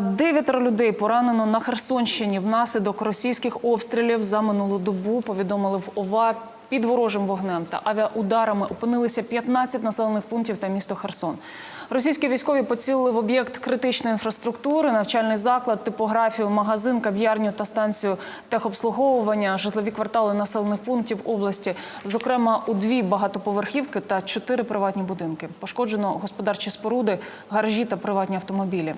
Дев'ятеро людей поранено на Херсонщині внаслідок російських обстрілів за минулу добу. Повідомили в ОВА. Під ворожим вогнем та авіаударами опинилися 15 населених пунктів та місто Херсон. Російські військові поцілили в об'єкт критичної інфраструктури, навчальний заклад, типографію, магазин, кав'ярню та станцію техобслуговування, житлові квартали населених пунктів області, зокрема у дві багатоповерхівки та чотири приватні будинки. Пошкоджено господарчі споруди, гаражі та приватні автомобілі.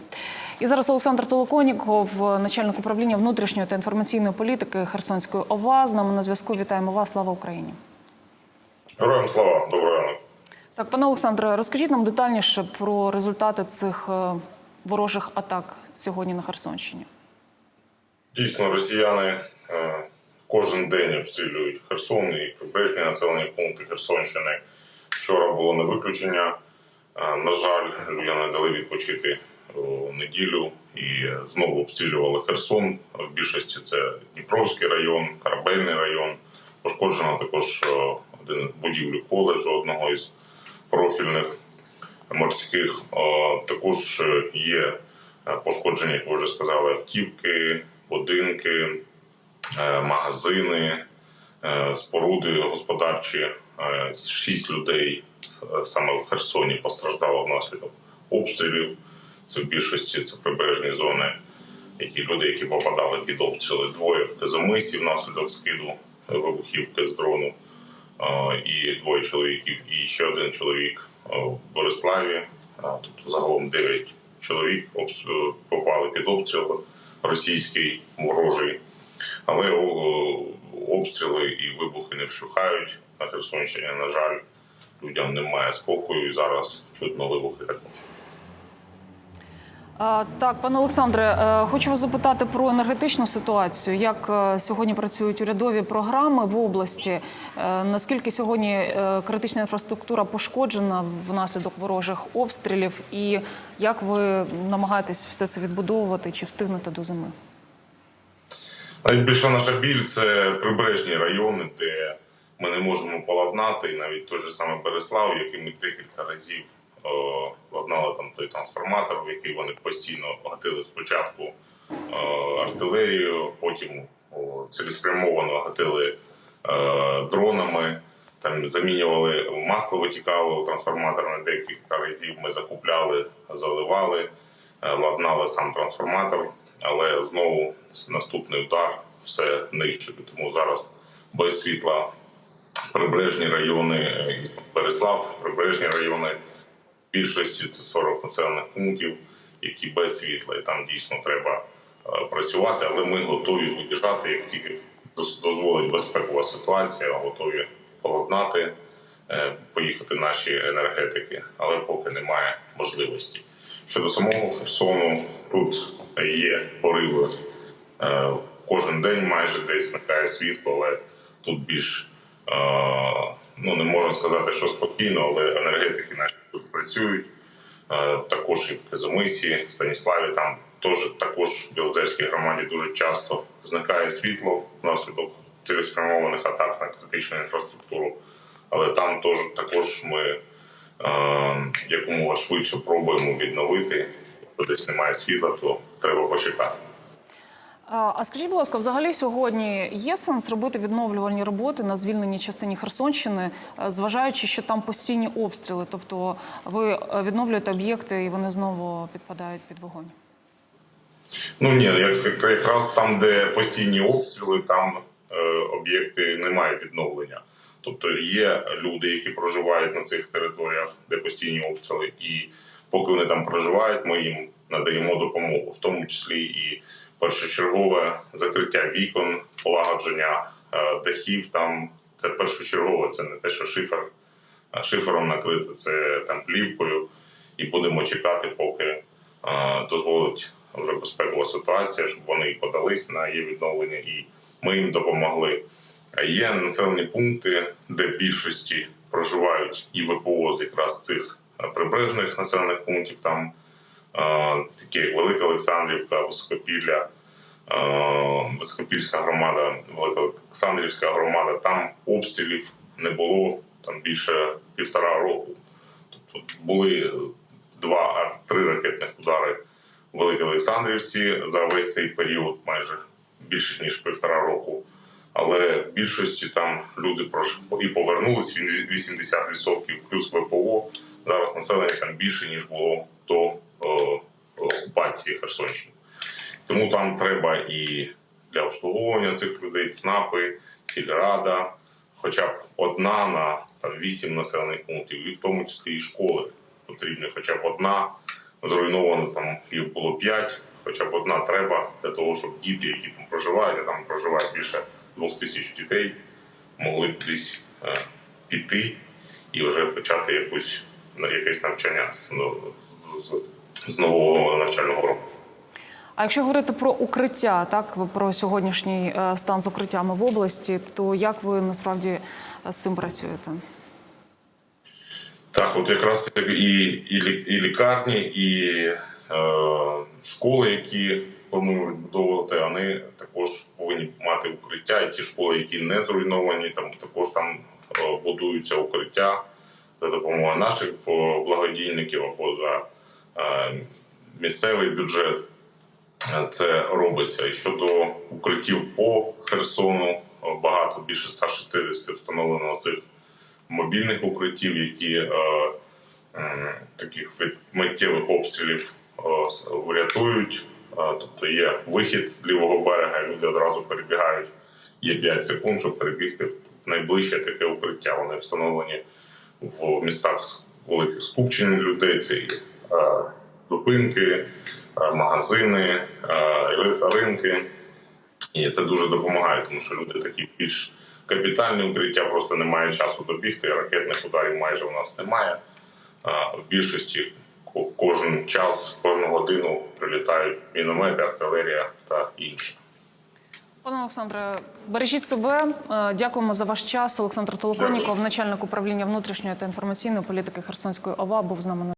І зараз Олександр Толоконіков, начальник управління внутрішньої та інформаційної політики Херсонської ОВА. З нами на зв'язку. Вітаємо вас. Слава Україні. Героям слава, доброго ранку. Так, пане Олександре, розкажіть нам детальніше про результати цих е, ворожих атак сьогодні на Херсонщині. Дійсно, росіяни е, кожен день обстрілюють Херсон і прибережні населені пункти Херсонщини. Вчора було не виключення. Е, на жаль, людям не дали відпочити неділю і знову обстрілювали Херсон. В більшості це Дніпровський район, Корабельний район. Пошкоджено також один будівлю коледжу одного із профільних морських. Також е, є е, пошкоджені, як ви вже сказали, автівки, будинки, е, магазини, споруди господарчі. Шість людей саме в Херсоні постраждало внаслідок обстрілів. Це в більшості це прибережні зони, які люди, які попадали під обстріли, двоє в Казамисі внаслідок скиду вибухівки з дрону. І двоє чоловіків, і ще один чоловік в Бориславі. Тобто загалом дев'ять чоловік е, попали під обстріл російський ворожий. Але обстріли і вибухи не вщухають на Херсонщині. На жаль, людям немає спокою і зараз чутно вибухи також. Так, пане Олександре, е, хочу вас запитати про енергетичну ситуацію. Як е, сьогодні працюють урядові програми в області? Е, Наскільки сьогодні критична інфраструктура пошкоджена внаслідок ворожих обстрілів? І як ви намагаєтесь все це відбудовувати чи встигнете до зими? Найбільша наша біль це прибережні райони, де ми не можемо поладнати. Навіть той же самий Береслав, який ми декілька разів е, ладнали там той трансформатор, в який вони постійно гатили спочатку е, артилерію, потім цілеспрямовано гатили е, дронами. Там замінювали масло, витікало трансформатор на декілька разів. Ми закупляли, заливали, ладнали сам трансформатор, але знову наступний удар все нищили. Тому зараз без світла прибережні райони, Береслав, прибережні райони більшості це 40 населених пунктів, які без світла, і там дійсно треба е, працювати. Але ми готові виїжджати, як тільки дозволить безпекова ситуація, готові поладнати, е, поїхати наші енергетики, але поки немає можливості. Щодо самого Херсону, тут є пориви е, кожен день, майже десь зникає світло, але тут більш ну не можна сказати, що спокійно, але енергетики наші тут працюють. Е, Також і в Казомисі, Станіславі, там теж також в Білозерській громаді дуже часто зникає світло внаслідок цілеспрямованих атак на критичну інфраструктуру. Але там теж також ми е, якомога швидше пробуємо відновити. Десь немає світла, то треба почекати. А скажіть, будь ласка, взагалі сьогодні є сенс робити відновлювальні роботи на звільненій частині Херсонщини, е, зважаючи, що там постійні обстріли? Тобто ви е, відновлюєте об'єкти і вони знову підпадають під вогонь? Ну ні, якраз там, де постійні обстріли, там е, об'єкти не мають відновлення. Тобто є люди, які проживають на цих територіях, де постійні обстріли, і поки вони там проживають, ми їм надаємо допомогу, в тому числі і першочергове закриття вікон, полагодження е, дахів. Там це першочергове, це не те, що шифер шифером накрити, це там плівкою, і будемо чекати, поки е, дозволить вже безпекова ситуація, щоб вони подались на її відновлення, і ми їм допомогли. Є населені пункти, де більшості проживають і ВПО з якраз цих е, прибережних населених пунктів, там такі Велика Олександрівка, Високопілля, Високопільська громада, Велика Олександрівська громада. Там обстрілів не було там більше півтора року. Тобто були два, три ракетних удари в Великій Олександрівці за весь цей період, майже більше ніж півтора року. Але в більшості там люди і повернулись, 80% плюс ВПО. Зараз населення там більше, ніж було до окупації Херсонщини. Тому там треба і для обслуговування цих людей ЦНАПи, сільрада, хоча б одна на там, 8 населених пунктів, і в тому числі і школи потрібні, хоча б одна. Зруйновано там їх було 5, хоча б одна треба для того, щоб діти, які там проживають, а там проживає більше двох тисяч дітей, могли б десь е, піти і вже почати якусь якесь навчання з, з, з нового навчального року. А якщо говорити про укриття, так про сьогоднішній е, стан з укриттями в області, то як ви насправді е, з цим працюєте? Так, от якраз і, і, і лікарні, і е, школи, які планують відбудовувати, вони також повинні мати укриття. І ті школи, які не зруйновані, там також там е, будуються укриття за допомогою наших благодійників або за місцевий бюджет. Це робиться. Щодо укриттів по Херсону, багато більше 160 встановлено цих мобільних укриттів, які е, таких від миттєвих обстрілів врятують. Тобто є вихід з лівого берега, люди одразу перебігають. Є 5 секунд, щоб перебігти в найближче таке укриття. Вони встановлені в містах великих скупчень людей. Це зупинки, е, магазини, е, ринки. І це дуже допомагає, тому що люди такі більш капітальні укриття, просто немає часу добігти. Ракетних ударів майже у нас немає. В більшості кожен час, кожну годину прилітають міномети, артилерія та інше. Пане Олександре, бережіть себе. Е, Дякуємо за ваш час. Олександр Толоконіков, начальник управління внутрішньої та інформаційної політики Херсонської ОВА, був з нами на